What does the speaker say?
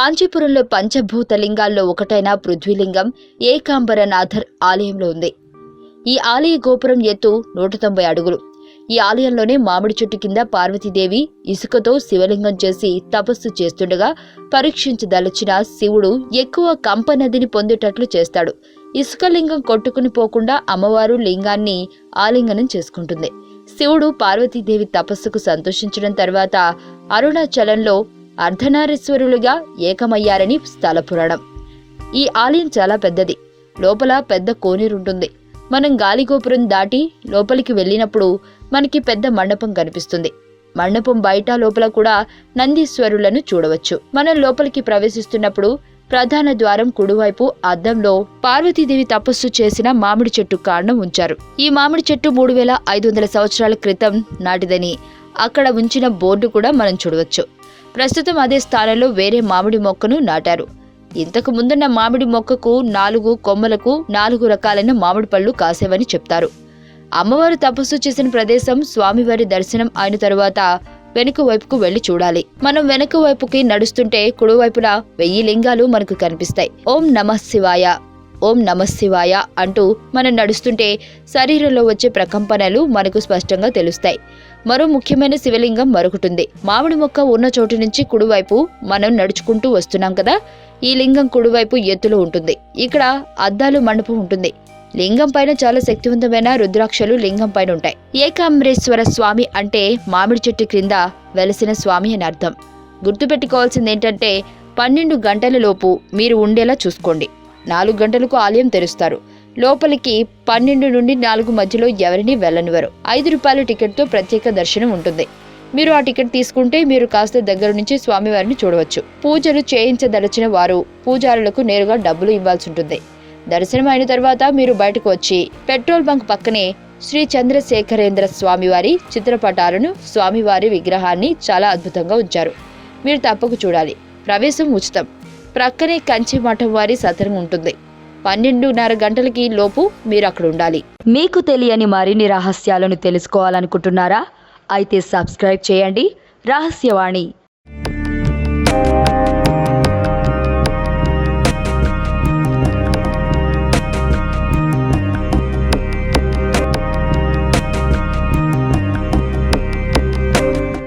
కాంచీపురంలో పంచభూత లింగాల్లో ఒకటైన పృథ్వీలింగం ఏకాంబరనాథర్ ఆలయంలో ఉంది. ఈ ఆలయ గోపురం ఎత్తు నూట తొంభై అడుగులు. ఈ ఆలయంలోనే మామిడి చెట్టు కింద పార్వతీదేవి ఇసుకతో శివలింగం చేసి తపస్సు చేస్తుండగా పరీక్షించదలచిన శివుడు ఎక్కువ కంపనదిని పొందేటట్లు చేస్తాడు. ఇసుక లింగం కొట్టుకుని పోకుండా అమ్మవారు లింగాన్ని ఆలింగనం చేసుకుంటుంది. శివుడు పార్వతీదేవి తపస్సుకు సంతోషించడం తర్వాత అరుణాచలంలో అర్ధనారీశ్వరులుగా ఏకమయ్యారని స్థల పురాణం. ఈ ఆలయం చాలా పెద్దది. లోపల పెద్ద కోనేరుంటుంది. మనం గాలిగోపురం దాటి లోపలికి వెళ్ళినప్పుడు మనకి పెద్ద మండపం కనిపిస్తుంది. మండపం బయట లోపల కూడా నందీశ్వరులను చూడవచ్చు. మనం లోపలికి ప్రవేశిస్తున్నప్పుడు ప్రధాన ద్వారం కుడివైపు అద్దంలో పార్వతీదేవి తపస్సు చేసిన మామిడి చెట్టు కారణం ఉంచారు. ఈ మామిడి చెట్టు మూడు వేల ఐదు వందల సంవత్సరాల క్రితం నాటిదని అక్కడ ఉంచిన బోర్డు కూడా మనం చూడవచ్చు. ప్రస్తుతం అదే స్థానంలో వేరే మామిడి మొక్కను నాటారు. ఇంతకు ముందున్న మామిడి మొక్కకు నాలుగు కొమ్మలకు నాలుగు రకాలైన మామిడి పళ్ళు కాసేవని చెప్తారు. అమ్మవారు తపస్సు చేసిన ప్రదేశం స్వామివారి దర్శనం అయిన తరువాత వెనుక వైపుకు వెళ్ళి చూడాలి. మనం వెనుక వైపుకి నడుస్తుంటే కుడివైపున వెయ్యి లింగాలు మనకు కనిపిస్తాయి. ఓం నమ శివాయ. ఓం నమశివాయ అంటూ మనం నడుస్తుంటే శరీరంలో వచ్చే ప్రకంపనలు మనకు స్పష్టంగా తెలుస్తాయి. మరో ముఖ్యమైన శివలింగం మరొకటుంది. మామిడి మొక్క ఉన్న చోటు నుంచి కుడివైపు మనం నడుచుకుంటూ వస్తున్నాం కదా? ఈ లింగం కుడివైపు ఎత్తులో ఉంటుంది. ఇక్కడ అద్దాలు మండపం ఉంటుంది. లింగం పైన చాలా శక్తివంతమైన రుద్రాక్షలు లింగం పైన ఉంటాయి. ఏకాంబరేశ్వర స్వామి అంటే మామిడి చెట్టు క్రింద వెలసిన స్వామి అని అర్థం. గుర్తుపెట్టుకోవాల్సింది ఏంటంటే పన్నెండు గంటల లోపు మీరు ఉండేలా చూసుకోండి. నాలుగు గంటలకు ఆలయం తెరుస్తారు. లోపలికి పన్నెండు నుండి నాలుగు మధ్యలో ఎవరిని వెళ్ళనివ్వరు. ఐదు రూపాయల టికెట్తో ప్రత్యేక దర్శనం ఉంటుంది. మీరు ఆ టికెట్ తీసుకుంటే మీరు కాస్త దగ్గర నుంచి స్వామివారిని చూడవచ్చు. పూజలు చేయించదలచిన వారు పూజారులకు నేరుగా డబ్బులు ఇవ్వాల్సి ఉంటుంది. దర్శనం అయిన తర్వాత మీరు బయటకు వచ్చి పెట్రోల్ బంక్ పక్కనే శ్రీ చంద్రశేఖరేంద్ర స్వామివారి చిత్రపటాలను స్వామివారి విగ్రహాన్ని చాలా అద్భుతంగా ఉంచారు. మీరు తప్పక చూడాలి. ప్రవేశం ఉచితం. ప్రక్కనే కంచి మఠం వారి సత్రం ఉంటుంది. పన్నెండున్నర గంటలకి లోపు మీరు అక్కడ ఉండాలి. మీకు తెలియని మరిన్ని రహస్యాలను తెలుసుకోవాలనుకుంటున్నారా? అయితే సబ్స్క్రైబ్ చేయండి. రహస్యవాణి.